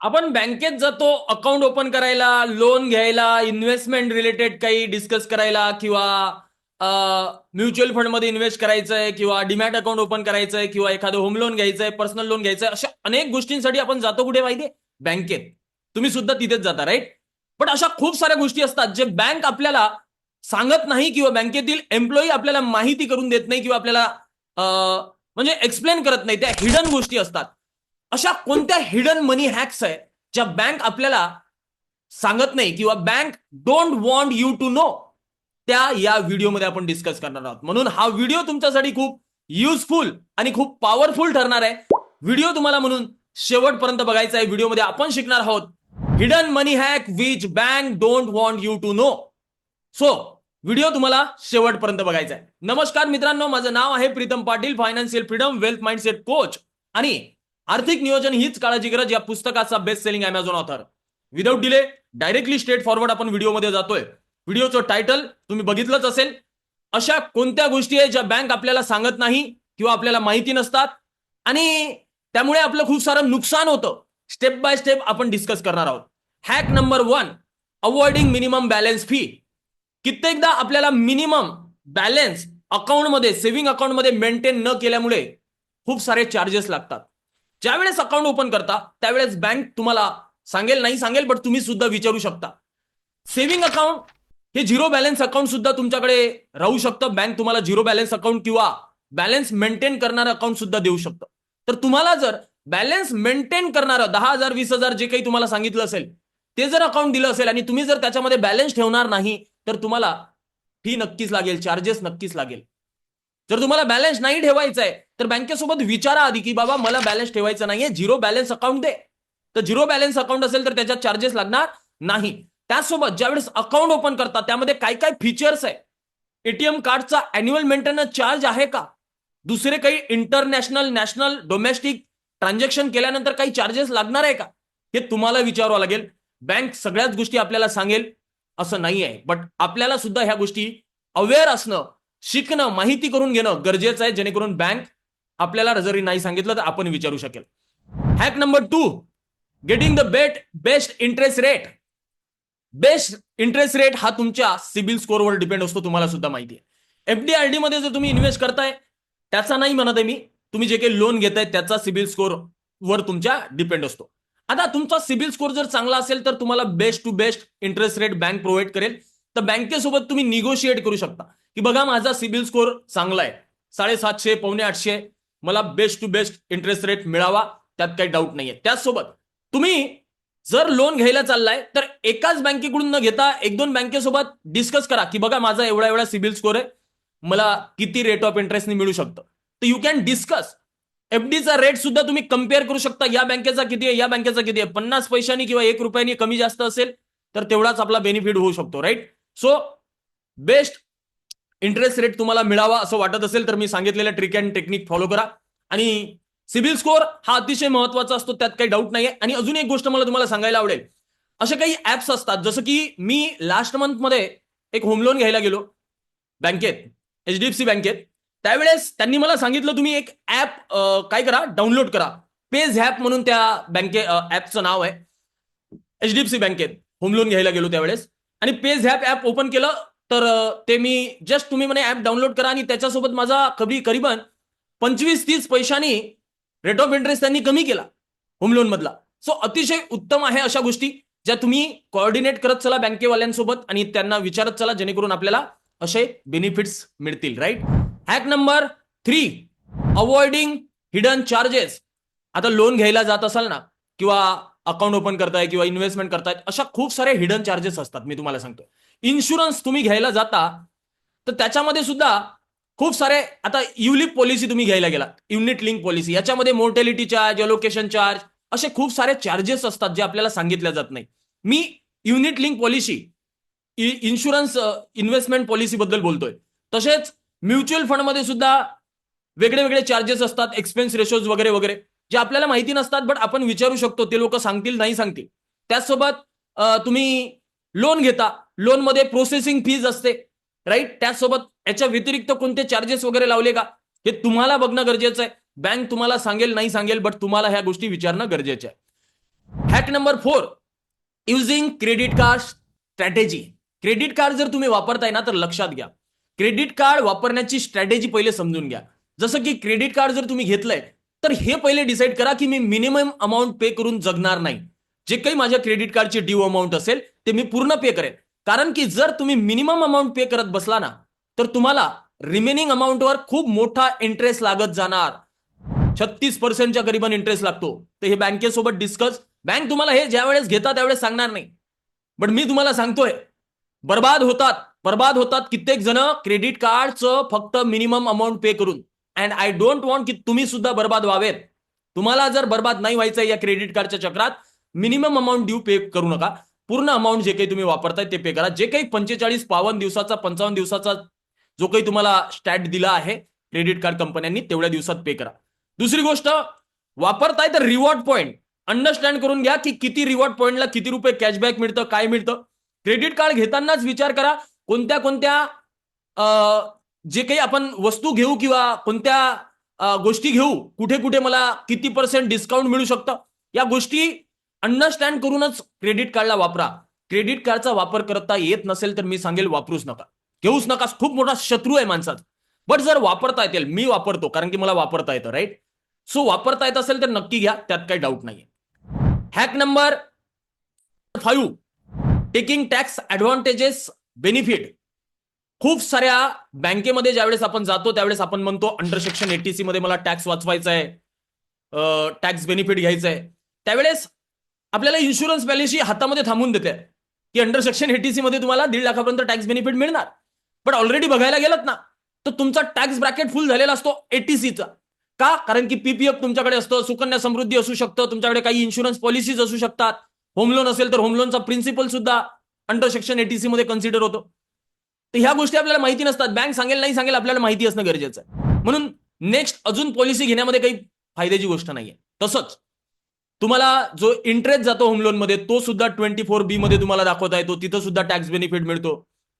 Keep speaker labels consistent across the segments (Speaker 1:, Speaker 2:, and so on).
Speaker 1: आपण बँकेत जातो अकाउंट ओपन करायला लोन घ्यायला इन्व्हेस्टमेंट रिलेटेड काही डिस्कस करायला किंवा म्युच्युअल फंडमध्ये इन्व्हेस्ट करायचंय किंवा डिमॅट अकाउंट ओपन करायचंय किंवा एखादं होम लोन घ्यायचंय पर्सनल लोन घ्यायचंय अशा अनेक गोष्टींसाठी आपण जातो कुठे माहितीये बँकेत. तुम्ही सुद्धा तिथेच जाता राईट पण अशा खूप साऱ्या गोष्टी असतात जे बँक आपल्याला सांगत नाही किंवा बँकेतील एम्प्लॉई आपल्याला माहिती करून देत नाही किंवा आपल्याला म्हणजे एक्सप्लेन करत नाही. त्या हिडन गोष्टी असतात. अशा कोणत्या हिडन मनी हॅक्स आहे ज्या बँक आपल्याला सांगत नाही किंवा bank don't want you to know त्या या व्हिडिओमध्ये आपण डिस्कस करणार आहोत. म्हणून हा व्हिडिओ तुमच्यासाठी खूप युजफुल आणि खूप पॉवरफुल ठरणार आहे. व्हिडिओ तुम्हाला म्हणून शेवटपर्यंत बघायचा आहे. व्हिडिओमध्ये आपण शिकणार आहोत. Hidden money hack which bank don't want you to know so video तुम्हाला शेवटपर्यंत बघायचा आहे. नमस्कार मित्रांनो माझं नाव आहे Pritam Patil financial freedom wealth mindset coach आणि आर्थिक नियोजन हीच काळाची गरज या पुस्तकाचा best selling Amazon author without delay directly straightforward आपण व्हिडिओमध्ये जातोय. व्हिडिओचं टायटल तुम्ही बघितलंच असेल. अशा कोणत्या गोष्टी आहेत ज्या बँक आपल्याला सांगत नाही किंवा आपल्याला माहिती नसतात? आणि त्यामुळे आपलं खूप सारं नुकसान होतं. स्टेप बाय स्टेप आपण डिस्कस करणार आहोत. Hack number one avoiding minimum balance fee कित्येकदा आपल्याला मिनिमम बॅलन्स अकाउंटमध्ये सेव्हिंग अकाउंटमध्ये मेंटेन न केल्यामुळे खूप सारे चार्जेस लागतात. ज्यावेळेस अकाउंट ओपन करता त्यावेळेस बँक तुम्हाला सांगेल नाही सांगेल बट तुम्ही सुद्धा विचारू शकता. सेव्हिंग अकाउंट हे झिरो बॅलन्स अकाउंट सुद्धा तुमच्याकडे राहू शकतं. बँक तुम्हाला झिरो बॅलन्स अकाउंट किंवा बॅलन्स मेंटेन करणारं अकाउंट सुद्धा देऊ शकतं. तर तुम्हाला जर बॅलन्स मेंटेन करणारं दहा हजार वीस हजार जे काही तुम्हाला सांगितलं असेल ते जर अकाउंट दिलं असेल आणि तुम्ही जर त्याच्यामध्ये बॅलन्स ठेवणार नाही तर तुम्हाला फी नक्कीच लागेल चार्जेस नक्कीच लागेल. जर तुम्हाला बॅलन्स नाही ठेवायचा आहे तर बँकेसोबत विचारा आधी की बाबा मला बॅलन्स ठेवायचं नाहीये झिरो बॅलन्स अकाउंट दे. तर झिरो बॅलन्स अकाउंट असेल तर त्याच्यात चार्जेस लागणार नाही. त्यासोबत ज्यावेळेस अकाउंट ओपन करता त्यामध्ये काय काय फीचर्स आहे? एटीएम कार्डचा अॅन्युअल मेंटेनन्स चार्ज आहे का? दुसरे काही इंटरनॅशनल नॅशनल डोमेस्टिक ट्रान्झॅक्शन केल्यानंतर काही चार्जेस लागणार आहे का? हे तुम्हाला विचारावं लागेल. बँक सगळ्याच गोष्टी आपल्याला सांगेल असं नाही आहे बट आपल्याला सुद्धा ह्या गोष्टी अवेअर असणं शिकणं माहिती करून घेणं गरजेचं आहे जेणेकरून बँक आपल्याला जरी नाही सांगितलं तर आपण विचारू शकेल. Hack number two getting the bet best interest rate best interest rate हा तुमच्या सिबिल स्कोरवर डिपेंड असतो तुम्हाला सुद्धा माहिती आहे. एफडीआरडी मध्ये जर तुम्ही इन्व्हेस्ट करताय त्याचा नाही म्हणत आहे मी तुम्ही जे काही लोन घेताय त्याचा सिबिल स्कोअर वर तुमच्या डिपेंड असतो. आता तुमचा सिबिल स्कोअर जर चांगला असेल तर तुम्हाला best to best interest rate bank provide करेल. तर बँकेसोबत तुम्ही निगोशिएट करू शकता. की बघा माझा सिबिल स्कोअर चांगला आहे साडेसातशे पावणे आठशे. मला best to best interest rate मिळावा त्यात काही डाऊट नाहीये. त्याचसोबत तुम्ही जर लोन घ्यायला चाललाय तर एकाच बँकेकडून न घेता एक दोन बँकेसोबत डिस्कस करा की बघा माझा एवढा एवढा सिबिल स्कोअर आहे मला किती रेट ऑफ इंटरेस्टने मिळू शकतं. तर यू कॅन डिस्कस एफडीचा रेट सुद्धा तुम्ही कंपेअर करू शकता या बँकेचा किती आहे या बँकेचा किती आहे. पन्नास पैशांनी किंवा एक रुपयानी कमी जास्त असेल तर तेवढाच आपला बेनिफिट होऊ शकतो right so best interest rate तुम्हाला मिळावा असं वाटत असेल तर मी सांगितलेलं ट्रिक अँड टेक्निक फॉलो करा. आणि सिबिल स्कोअर हा अतिशय महत्त्वाचा असतो त्यात काही डाऊट नाहीये. आणि अजून एक गोष्ट मला तुम्हाला सांगायला आवडेल. असे काही ऍप्स असतात जसं की मी लास्ट मंथमध्ये एक होम लोन घ्यायला गेलो. बँकेत एचडीएफसी बँकेत त्यावेळेस त्यांनी मला सांगितलं तुम्ही एक ऍप काय करा डाउनलोड करा. पेज ॲप म्हणून त्या बँके ऍपचं नाव आहे. एचडीएफसी बँकेत होम लोन घ्यायला गेलो त्यावेळेस. आणि पेज ॲप ॲप ओपन केलं तर ते मी जस्ट तुम्ही म्हणे ऍप डाउनलोड करा आणि त्याच्यासोबत माझा कधी करीबन पंचवीस तीस पैशांनी रेट ऑफ इंटरेस्ट त्यांनी कमी केला होम लोन मधला. सो अतिशय उत्तम आहे अशा गोष्टी ज्या तुम्ही कोऑर्डिनेट करत चला बँकेवाल्यांसोबत आणि त्यांना विचारत चला जेणेकरून आपल्याला असे बेनिफिट्स मिळतील right hack number three avoiding hidden charges आता लोन घ्यायला जात असाल ना किंवा अकाउंट ओपन करताय किंवा इन्व्हेस्टमेंट करतायत अशा खूप सारे हिडन चार्जेस असतात मी तुम्हाला सांगतो इन्शुरन्स तुम्ही घ्यायला जाता तर त्याच्यामध्ये सुद्धा खूप सारे आता युलिप पॉलिसी तुम्ही घ्यायला गेला युनिट लिंक पॉलिसी याच्यामध्ये मोर्टॅलिटी चार्ज अलोकेशन चार्ज असे खूप सारे चार्जेस असतात जे आपल्याला सांगितले जात नाही. मी unit link policy insurance investment policy बद्दल बोलतोय. तसेच म्युच्युअल फंडमध्ये सुद्धा वेगळे वेगळे चार्जेस असतात एक्सपेन्स रेशोज वगैरे वगैरे जे आपल्याला माहिती नसतात बट आपण विचारू शकतो ते लोक सांगतील नाही सांगतील. त्याचसोबत तुम्ही लोन घेता. लोनमध्ये प्रोसेसिंग फीज असते. राईट त्यासोबत याच्या व्यतिरिक्त कोणते चार्जेस वगैरे लावले का? हे तुम्हाला बघणं गरजेचं आहे. बँक तुम्हाला सांगेल नाही सांगेल बट तुम्हाला ह्या गोष्टी विचारणं गरजेचं आहे. Hack number four using credit card strategy credit card जर तुम्ही वापरताय ना तर लक्षात घ्या. क्रेडिट कार्ड वापरण्याची स्ट्रॅटेजी पहिले समजून घ्या. जसं की क्रेडिट कार्ड जर तुम्ही घेतलंय तर हे पहिले डिसाईड करा की मी मिनिमम अमाऊंट पे करून जगणार नाही. जे काही माझ्या क्रेडिट कार्डची ड्यू अमाऊंट असेल ते मी पूर्ण पे करेन. कारण की जर तुम्ही मिनिमम अमाऊंट पे करत बसला ना तर तुम्हाला रिमेनिंग अमाऊंटवर खूप मोठा इंटरेस्ट लागत जाणार. छत्तीस पर्सेंटच्या करीबन इंटरेस्ट लागतो. तर हे बँकेसोबत डिस्कस बँक तुम्हाला हे ज्या वेळेस घेतात त्यावेळेस सांगणार नाही. बट मी तुम्हाला सांगतोय बर्बाद होतात. बर्बाद होतात कित्येक जण क्रेडिट कार्डचं फक्त मिनिमम अमाऊंट पे करून. अँड आय डोंट वॉन्ट की तुम्ही सुद्धा बर्बाद व्हावेत. तुम्हाला जर बर्बाद नाही व्हायचं या क्रेडिट कार्डच्या चक्रात मिनिमम अमाऊंट ड्यू पे करू नका. पूर्ण अमाऊंट जे काही तुम्ही वापरताय ते पे करा. जे काही पंचेचाळीस बावन्न दिवसाचा पंचावन्न दिवसाचा जो काही तुम्हाला स्टॅट दिला आहे क्रेडिट कार्ड कंपन्यांनी तेवढ्या दिवसात पे करा. दुसरी गोष्ट वापरताय तर रिवॉर्ड पॉईंट अंडरस्टँड करून घ्या की किती रिवॉर्ड पॉईंटला किती रुपये कॅशबॅक मिळतं काय मिळतं. क्रेडिट कार्ड घेतानाच विचार करा कोणत्या कोणत्या जे काही आपण वस्तू घेऊ किंवा कोणत्या गोष्टी घेऊ कुठे कुठे मला किती पर्सेंट डिस्काउंट मिळू शकतं. या गोष्टी अंडरस्टँड करूनच क्रेडिट कार्डला वापरा. क्रेडिट कार्डचा वापर करता येत नसेल तर मी सांगेल वापरूच नका. घेऊच नका. खूप मोठा शत्रू आहे माणसाचा. बट जर वापरता येतील मी वापरतो कारण की मला वापरता येतं राईट सो वापरता येत असेल तर नक्की घ्या त्यात काही डाऊट नाहीये. Hack number five taking tax advantages benefit खूप साऱ्या बँकेमध्ये ज्यावेळेस आपण जातो त्यावेळेस आपण म्हणतो अंडर सेक्शन एटीसी मध्ये मला टॅक्स वाचवायचा आहे टॅक्स बेनिफिट घ्यायचं आहे त्यावेळेस आपल्याला इन्शुरन्स पॉलिसी हातामध्ये थांबून देते. की अंडर सेक्शन एटीसी मध्ये तुम्हाला दीड लाखापर्यंत टॅक्स बेनिफिट मिळणार. पण ऑलरेडी बघायला गेलात ना तर तुमचा टॅक्स ब्रॅकेट फुल झालेला असतो एटीसीचा का? कारण की पीपीएफ तुमच्याकडे असतं सुकन्या समृद्धी असू शकतं तुमच्याकडे काही इन्शुरन्स पॉलिसीज असू शकतात. होम लोन असेल तर होम लोनचा प्रिन्सिपल सुद्धा अंडर सेक्शन एटीसी मध्ये कन्सिडर होतो. तर ह्या गोष्टी आपल्याला माहिती नसतात. बँक सांगेल नाही सांगेल आपल्याला माहिती असणं गरजेचं आहे. म्हणून नेक्स्ट अजून पॉलिसी घेण्यामध्ये काही फायद्याची गोष्ट नाहीये. तसंच तुम्हाला जो इंटरेस्ट जातो होम लोनमध्ये तो सुद्धा ट्वेंटी फोर बी मध्ये तुम्हाला दाखवता येतो. तिथं सुद्धा टॅक्स बेनिफिट मिळतो.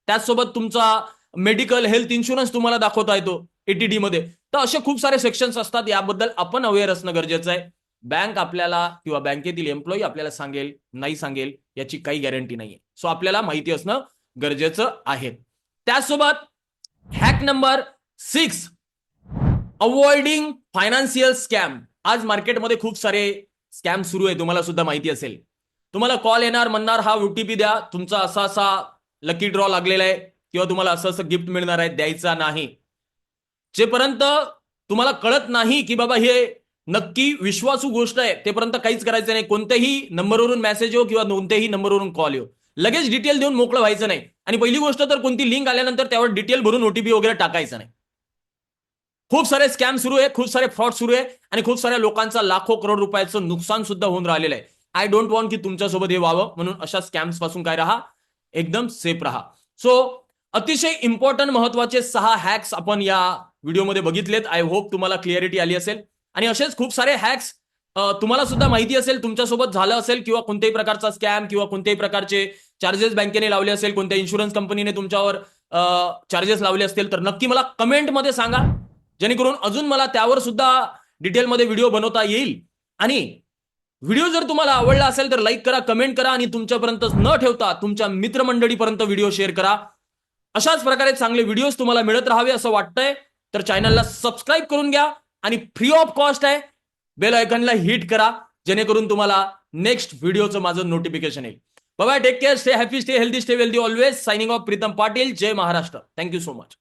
Speaker 1: त्याचसोबत तुमचा मेडिकल हेल्थ इन्शुरन्स तुम्हाला दाखवता येतो एटीडी मध्ये. तर असे खूप सारे सेक्शन्स असतात. याबद्दल आपण अवेअर असणं गरजेचं आहे. बँक आपल्याला किंवा बँकेतील एम्प्लॉई आपल्याला सांगेल नाही सांगेल याची काही गॅरंटी नाहीये. सो आपल्याला माहिती असणं गरजेचं आहे. त्यासोबत hack number six avoiding financial scam आज मार्केटमध्ये खूप सारे स्कॅम सुरू आहे तुम्हाला सुद्धा माहिती असेल. तुम्हाला कॉल येणार म्हणणार हा ओटीपी द्या तुमचा असा असा लकी ड्रॉ लागलेला आहे किंवा तुम्हाला असं असं गिफ्ट मिळणार आहे द्यायचा नाही. जेपर्यंत तुम्हाला कळत नाही की बाबा हे नक्की विश्वासू गोष्ट आहे तेपर्यंत काहीच करायचं नाही. कोणत्याही नंबरवरून मेसेज येऊ किंवा कोणत्याही नंबरवरून कॉल येऊ लगेच डिटेल देऊन मोकळं व्हायचं नाही. आणि पहिली गोष्ट तर कोणती लिंक आल्यानंतर त्यावर डिटेल भरून ओटीपी वगैरे टाकायचं नाही. खूप सारे स्कॅम सुरू आहे खूप सारे फ्रॉड सुरू आहे आणि खूप साऱ्या लोकांचा लाखो करोड रुपयाचं नुकसान सुद्धा होऊन राहिलेलं आहे. आय डोंट वॉन्ट की तुमच्यासोबत हे व्हावं म्हणून अशा स्कॅम्सपासून काय राहा एकदम सेफ राहा. सो अतिशय इम्पॉर्टंट महत्त्वाचे सहा हॅक्स आपण या व्हिडिओमध्ये बघितलेत. आय होप तुम्हाला क्लिअरिटी आली असेल. आणि असेच खूप सारे हॅक्स तुम्हाला सुद्धा माहिती असेल तुमच्यासोबत झालं असेल किंवा कोणत्याही प्रकारचा स्कॅम किंवा कोणत्याही प्रकारचे चार्जेस बँकेने लावले असेल कोणत्या इन्शुरन्स कंपनीने तुमच्यावर चार्जेस लावले असतील तर नक्की मला कमेंटमध्ये सांगा. जेणेकरून अजून मला त्यावर सुद्धा डिटेलमध्ये व्हिडिओ बनवता येईल. आणि व्हिडिओ जर तुम्हाला आवडला असेल तर लाईक करा कमेंट करा आणि तुमच्यापर्यंत न ठेवता तुमच्या मित्रमंडळीपर्यंत व्हिडिओ शेअर करा. अशाच प्रकारे चांगले व्हिडिओज तुम्हाला मिळत राहावे असं वाटतंय. तर चॅनलला सबस्क्राईब करून घ्या आणि फ्री ऑफ कॉस्ट आहे बेल आयकनला हिट करा जेणेकरून तुम्हाला नेक्स्ट व्हिडिओचं माझं नोटिफिकेशन येईल. बाबा take care stay happy stay healthy stay wealthy always signing off Pritam Patil Jai Maharashtra. Thank you so much